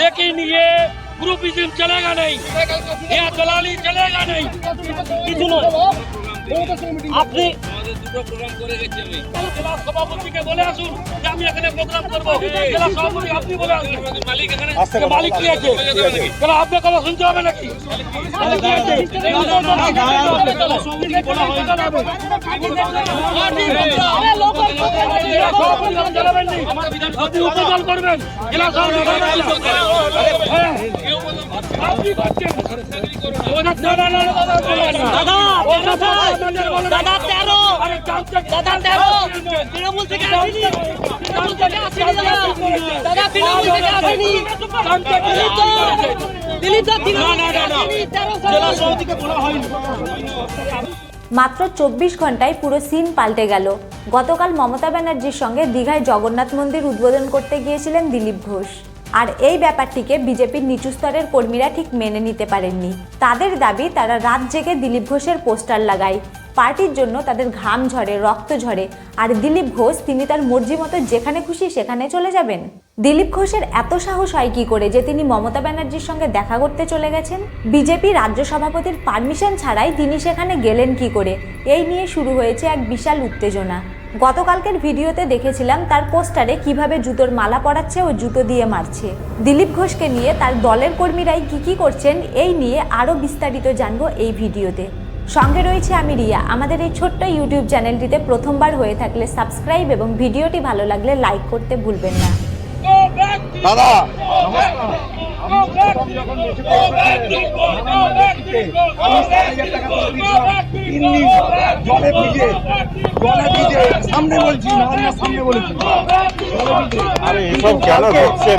लेकिन ये ग्रुपिज्म चलेगा नहीं। यहाँ दलाली चलेगा नहीं জেলা সভাপতিকে বলে আসুন যে আমি এখানে প্রোগ্রাম করব জেলা সভাপতি আপনি বলে আসুন কে মালিক কি আছে কেন আপনার কথা শুনতে হবে নাকি হয়। আপনি করবেন জেলা সভাপতি হ্যাঁ। দাদা, তেরো। দাদা তৃণমূল থেকে আসেনি। তৃণমূল থেকে আসেনি দাদা। তৃণমূল থেকে আসেনি। দিলীপ মাত্র চব্বিশ ঘন্টায় পুরো সিন পাল্টে গেল। গতকাল মমতা ব্যানার্জির সঙ্গে দীঘায় জগন্নাথ মন্দির উদ্বোধন করতে গিয়েছিলেন দিলীপ ঘোষ। আর এই ব্যাপারটিকে বিজেপির নিচু স্তরের কর্মীরা ঠিক মেনে নিতে পারেননি। তাদের দাবি তারা রাত জেগে দিলীপ ঘোষের পোস্টার লাগায়। পার্টির জন্য তাদের ঘাম ঝরে, রক্ত ঝরে। আর দিলীপ ঘোষ, তিনি তার মর্জি মতো যেখানে খুশি সেখানে চলে যাবেন। দিলীপ ঘোষের এত সাহস হয় কি করে যে তিনি মমতা ব্যানার্জির সঙ্গে দেখা করতে চলে গেছেন? বিজেপি রাজ্য সভাপতির পারমিশন ছাড়াই তিনি সেখানে গেলেন কি করে? এই নিয়ে শুরু হয়েছে এক বিশাল উত্তেজনা। গতকালকের ভিডিওতে দেখেছিলাম তার পোস্টারে কীভাবে জুতোর মালা পরাচ্ছে ও জুতো দিয়ে মারছে। দিলীপ ঘোষকে নিয়ে তার দলের কর্মীরাই কি কি করছেন, এই নিয়ে আরও বিস্তারিত জানব এই ভিডিওতে। সঙ্গে রয়েছে আমি রিয়া। আমাদের এই ছোট্ট ইউটিউব চ্যানেলটিতে প্রথমবার হয়ে থাকলে সাবস্ক্রাইব এবং ভিডিওটি ভালো লাগলে লাইক করতে ভুলবেন না। দাদা! জলে ভিজে জলে ভিজে সামনে বলছি সামনে বলেছি আরে এসব কেন হচ্ছে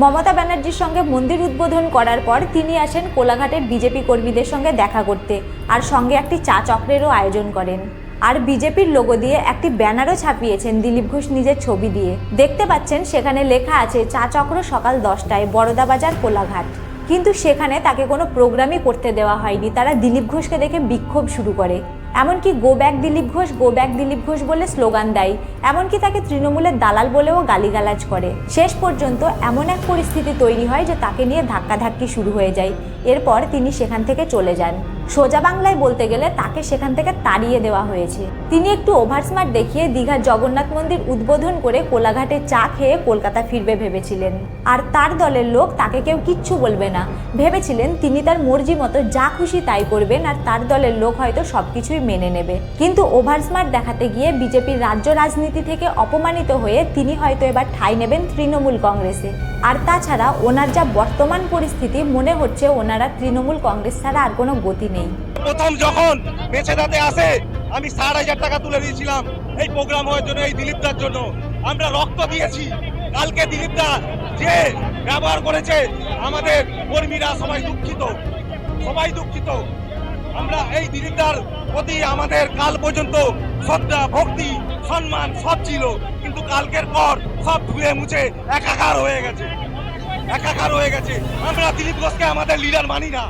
মমতা ব্যানার্জির সঙ্গে মন্দির উদ্বোধন করার পর তিনি আসেন কোলাঘাটের বিজেপি কর্মীদের সঙ্গে দেখা করতে আর সঙ্গে একটি চা চক্রেরও আয়োজন করেন। আর বিজেপির লোগো দিয়ে একটি ব্যানারও ছাপিয়েছেন দিলীপ ঘোষ নিজের ছবি দিয়ে। দেখতে পাচ্ছেন সেখানে লেখা আছে, চা চক্র সকাল দশটায় বড়দাবাজার কোলাঘাট। কিন্তু সেখানে তাকে কোনো প্রোগ্রামই করতে দেওয়া হয়নি। তারা দিলীপ ঘোষকে দেখে বিক্ষোভ শুরু করে। এমনকি go back Dilip Ghosh go back Dilip Ghosh বলে স্লোগান দেয়। এমনকি তাকে তৃণমূলের দালাল বলেও গালিগালাজ করে। শেষ পর্যন্ত এমন এক পরিস্থিতি তৈরি হয় যে তাকে নিয়ে ধাক্কাধাক্কি শুরু হয়ে যায়। এরপর তিনি সেখান থেকে চলে যান। সোজা বাংলায় বলতে গেলে তাকে সেখান থেকে তাড়িয়ে দেওয়া হয়েছে। তিনি একটু ওভারস্মার্ট দেখিয়ে দীঘার জগন্নাথ মন্দির উদ্বোধন করে কোলাঘাটে চা খেয়ে কলকাতা ফিরবে ভেবেছিলেন। আর তার দলের লোক তাকে কেউ কিচ্ছু বলবে না। ভেবেছিলেন তিনি তার মর্জি মতো যা খুশি তাই করবেন আর তার দলের লোক হয়তো সবকিছুই মেনে নেবে। কিন্তু ওভারস্মার্ট দেখাতে গিয়ে বিজেপির রাজ্য রাজনীতি থেকে অপমানিত হয়ে তিনি হয়তো এবার ঠাঁই নেবেন তৃণমূল কংগ্রেসে। আর তাছাড়া ওনার যা বর্তমান পরিস্থিতি মনে হচ্ছে ওনারা তৃণমূল কংগ্রেস ছাড়া আর কোনো গতি নেই প্রথম যখন বেঁচে দাতে আসে, আমি ষাট হাজার টাকা তুলে দিয়েছিলাম এই প্রোগ্রাম হওয়ার জন্য, এই দিলীপদার জন্য। আমরা রক্ত দিয়েছি। কালকে দিলীপদা যে ব্যবহার করেছে, আমাদের কর্মীরা সবাই দুঃখিত। সবাই দুঃখিত। আমরা এই দিলীপদার প্রতি আমাদের কাল পর্যন্ত শ্রদ্ধা, ভক্তি, সম্মান সব ছিল। কিন্তু কালকের পর সব ধুয়ে মুছে একাকার হয়ে গেছে। একাকার হয়ে গেছে। আমরা দিলীপ ঘোষকে আমাদের লিডার মানি না।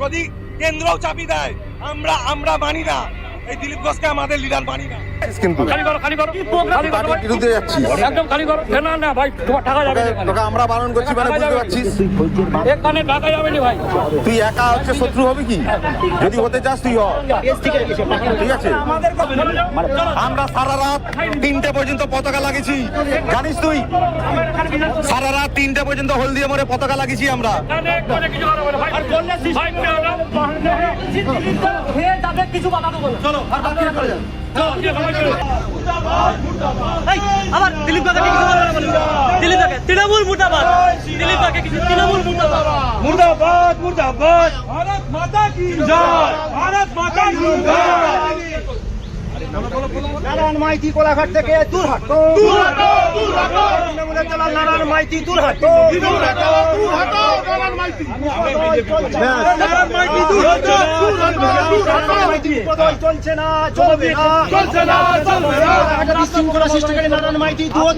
যদি কেন্দ্রও চাপি দেয়। আমরা আমরা মানি না। এই দিলীপ ঘোষকে আমাদের লিডার মানি না কিন্তু খালি করো খালি করো খালি করো ভাই। বিরুদ্ধে যাচ্ছিস একদম খালি করো না না ভাই তোমার টাকা যাবে তোকে আমরা বারণ করছি মানে বুঝতে পারছিস এখানে টাকা যাবে না ভাই তুই একা হচ্ছে শত্রু হবে কি যদি হতে চাস তুই হ ঠিক আছে আমরা সারা রাত তিনটে পর্যন্ত পতাকা লাগিয়েছি জানিস তুই সারা রাত তিনটে পর্যন্ত হলদিয়া মোড়ে পতাকা লাগিয়েছি আমরা কিছু না চলো আবার দিলীপ দাকে কিছু দিলীপ দাকে তৃণমূল মুর্দাবাদ। দিলীপ দাকে কিছু তৃণমূল মুর্দাবাদ। মুর্দাবাদ। মুর্দাবাদ ভারত মাতা কি জয়? ভারত মাতা কি জয়? নারায়ণ কোলাঘাট থেকে দূর হাট দূর হাট দূর হাট তৃণমূলের নারায়ণ মাইতি দূর হাটো চলছে না চলবে না চলছে না চলবে না নারায়ণ মাইতি দূর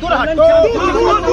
দূর হাটো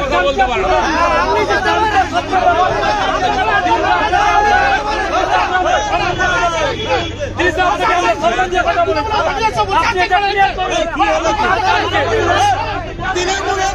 কথা বলতে পারো তৃণমূলের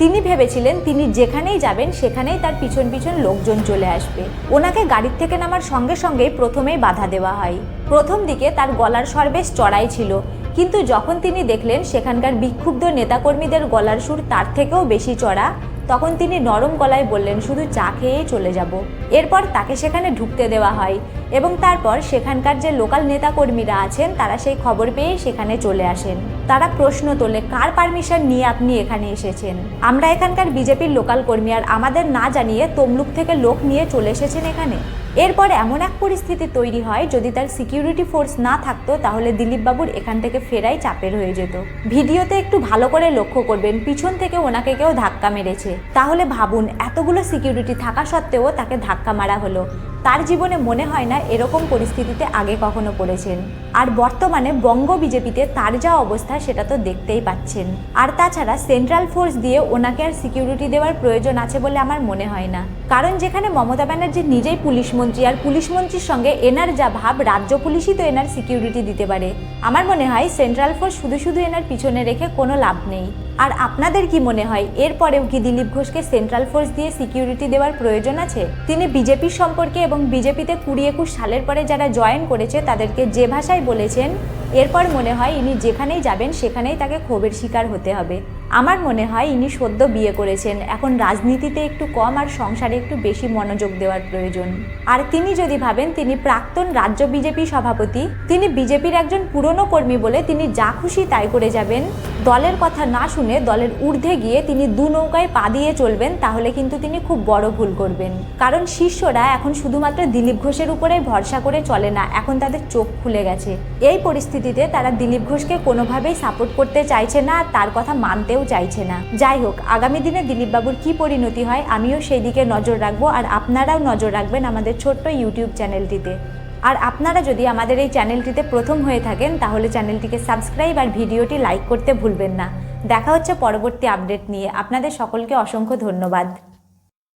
তিনি ভেবেছিলেন তিনি যেখানেই যাবেন, সেখানেই তার পিছন পিছন লোকজন চলে আসবে। ওনাকে গাড়ির থেকে নামার সঙ্গে সঙ্গেই প্রথমেই বাধা দেওয়া হয়। প্রথম দিকে তার গলার স্বর বেশ চড়াই ছিল, কিন্তু যখন তিনি দেখলেন সেখানকার বিক্ষুব্ধ নেতাকর্মীদের গলার সুর তার থেকেও বেশি চড়া তখন তিনি নরম গলায় বললেন, শুধু চা খেয়েই চলে যাব। এরপর তাকে সেখানে ঢুকতে দেওয়া হয় এবং তারপর সেখানকার যে লোকাল নেতাকর্মীরা আছেন, তারা সেই খবর পেয়ে সেখানে চলে আসেন। তারা প্রশ্ন তোলে, কার পারমিশন নিয়ে আপনি এখানে এসেছেন? আমরা এখানকার বিজেপির লোকাল কর্মী, আর আমাদের না জানিয়ে তমলুক থেকে লোক নিয়ে চলে এসেছেন এখানে? এরপর এমন এক পরিস্থিতি তৈরি হয় যদি তার সিকিউরিটি ফোর্স না থাকতো, তাহলে দিলীপবাবুর এখান থেকে ফেরাই চাপের হয়ে যেত। ভিডিওতে একটু ভালো করে লক্ষ্য করবেন, পিছন থেকে ওনাকে কেউ ধাক্কা মেরেছে। তাহলে ভাবুন, এতগুলো সিকিউরিটি থাকা সত্ত্বেও তাকে ধাক্কা মারা হলো। তার জীবনে মনে হয় না এরকম পরিস্থিতিতে আগে কখনো পড়েছেন। আর বর্তমানে বঙ্গ বিজেপিতে তার যা অবস্থা সেটা তো দেখতেই পাচ্ছেন। আর তাছাড়া সেন্ট্রাল ফোর্স দিয়ে ওনাকে আর সিকিউরিটি দেওয়ার প্রয়োজন আছে বলে আমার মনে হয় না। কারণ যেখানে মমতা ব্যানার্জি নিজেই পুলিশ মন্ত্রী আর পুলিশ মন্ত্রীর সঙ্গে এনার যা ভাব, রাজ্য পুলিশই তো এনার সিকিউরিটি দিতে পারে। আমার মনে হয় সেন্ট্রাল ফোর্স শুধু শুধু এনার পিছনে রেখে কোনো লাভ নেই। আর আপনাদের কি মনে হয়, এরপরেও কি দিলীপ ঘোষকে সেন্ট্রাল ফোর্স দিয়ে সিকিউরিটি দেওয়ার প্রয়োজন আছে? তিনি বিজেপি সম্পর্কে এবং বিজেপিতে কুড়ি একুশ সালের পরে যারা জয়েন করেছে, তাদেরকে যে ভাষায় বলেছেন, এরপর মনে হয় ইনি যেখানেই যাবেন, সেখানেই তাকে ক্ষোভের শিকার হতে হবে। আমার মনে হয় ইনি সদ্য বিয়ে করেছেন। এখন রাজনীতিতে একটু কম আর সংসারে একটু বেশি মনোযোগ দেওয়ার প্রয়োজন। আর তিনি যদি ভাবেন, তিনি প্রাক্তন রাজ্য বিজেপি সভাপতি, তিনি বিজেপির একজন পুরনো কর্মী বলে তিনি যা খুশি তাই করে যাবেন। দলের কথা না শুনে দলের ঊর্ধ্বে গিয়ে তিনি দু নৌকায় পা দিয়ে চলবেন, তাহলে কিন্তু তিনি খুব বড় ভুল করবেন। কারণ শিষ্যরা এখন শুধুমাত্র দিলীপ ঘোষের উপরে ভরসা করে চলে না, এখন তাদের চোখ খুলে গেছে। এই পরিস্থিতিতে তারা দিলীপ ঘোষকে কোনোভাবেই সাপোর্ট করতে চাইছে না আর তার কথা মানতেও চাইছে না। যাই হোক, আগামী দিনে দিলীপ বাবুর কি পরিণতি হয়, আমিও সেই দিকে নজর রাখব, আর আপনারাও নজর রাখবেন আমাদের ছোট্ট ইউটিউব চ্যানেলটিতে। আর আপনারা যদি আমাদের এই চ্যানেলটিতে প্রথম হয়ে থাকেন, তাহলে চ্যানেলটিকে সাবস্ক্রাইব আর ভিডিওটি লাইক করতে ভুলবেন না। দেখা হচ্ছে পরবর্তী আপডেট নিয়ে। আপনাদের সকলকে অসংখ্য ধন্যবাদ।